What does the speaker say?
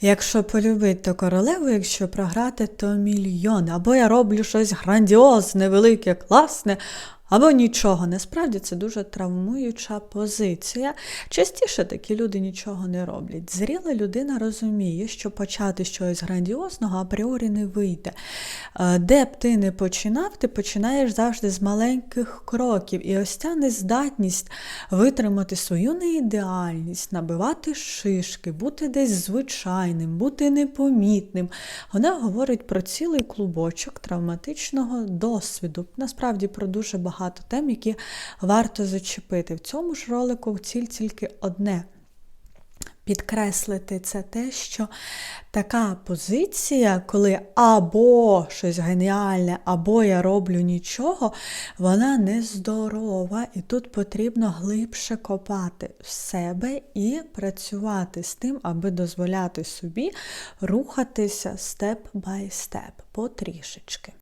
Якщо полюбити, то королеву, якщо програти, то мільйон. Або я роблю щось грандіозне, велике, класне, або нічого. Насправді це дуже травмуюча позиція. Частіше такі люди нічого не роблять. Зріла людина розуміє, що почати щось грандіозного апріорі не вийде. Е, Де б ти не починав, ти починаєш завжди з маленьких кроків. І ось ця нездатність витримати свою неідеальність, набивати шишки, бути десь звичайним, бути непомітним. Вона говорить про цілий клубочок травматичного досвіду. Насправді про дуже багато тем, які варто зачепити. В цьому ж ролику ціль тільки одне. Підкреслити це те, що така позиція, коли або щось геніальне, або я роблю нічого, вона нездорова, і тут потрібно глибше копати в себе і працювати з тим, аби дозволяти собі рухатися степ бай степ, потрішечки.